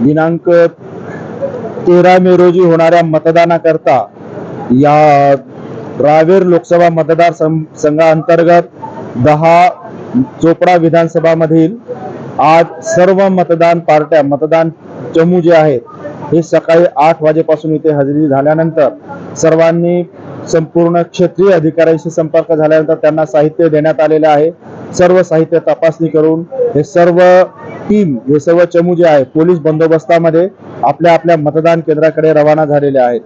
दिनांक तेरा मे रोजी होणाऱ्या मतदानाकरता या रावेर लोकसभा मतदार संघाअंतर्गत दहा चोपडा विधानसभा मधील आज सर्व मतदान पार्ट्या मतदान चमू जे आहेत हे सकाळी आठ वाजेपासून इथे हजेरी झाल्यानंतर सर्वांनी संपूर्ण क्षेत्रीय अधिकाऱ्यांशी संपर्क झाल्यानंतर त्यांना साहित्य देण्यात आलेलं आहे. सर्व साहित्य तपासणी करून हे सर्व टीम हे सर्व चमू जे आहे पोलीस बंदोबस्तामध्ये आपल्या आपल्या मतदान केंद्राकडे रवाना झालेले आहेत.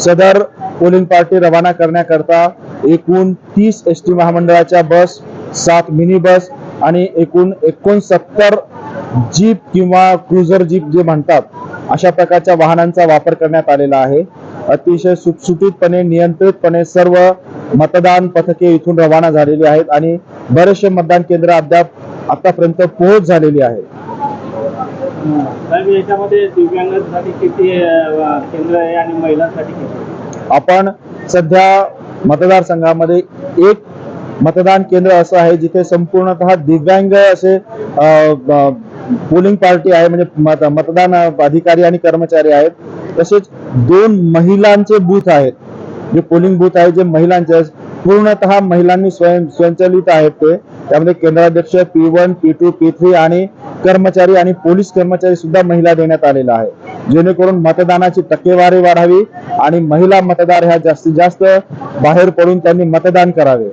सदर पोलिंग पार्टी रवाना करण्याकरता एकूण तीस एस टी महामंडळाच्या बस सात मिनी बस आणि एकूण एकोणसत्तर जीप किंवा क्रुझर जीप जे म्हणतात अशा प्रकारच्या वाहनांचा वापर करण्यात आलेला आहे. अतिशय सुटसुटीतपणे नियंत्रितपणे सर्व मतदान पथके इथून रवाना झालेली आहेत आणि बरेचसे मतदान केंद्र अद्याप आतापर्यंत पोहोच झालेली आहे. साहेब याच्यामध्ये दिव्यांगांसाठी किती अं, केंद्र आहे आणि महिलांसाठी किती? आपण सध्या मतदारसंघामध्ये एक मतदान केंद्र असं आहे जिथे संपूर्णतः दिव्यांग असे पोलिंग पार्टी आहे म्हणजे मत- मतदान अधिकारी आणि कर्मचारी आहेत. तसेच दोन महिलांचे बूथ आहेत. जे पोलिंग बूथ आहे जे महिलांचे. पूर्णतः महिलांनी स्वयं स्वयंचलित आहेत ते. त्यामध्ये केंद्राध्यक्ष P one P two P three आणि कर्मचारी आणि पोलीस कर्मचारी सुद्धा महिला देण्यात आलेला आहे. जेणेकरून मतदानाची टक्केवारी वाढावी आणि महिला मतदार ह्या जास्तीत जास्त बाहेर पडून त्यांनी मतदान करावे.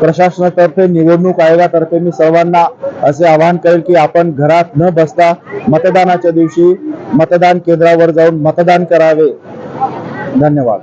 प्रशासनातर्फे निवडणूक आयोगातर्फे मी सर्वांना असे आवाहन करेल की आपण घरात न बसता मतदानाच्या दिवशी मतदान केंद्रावर जाऊन मतदान करावे. धन्यवाद.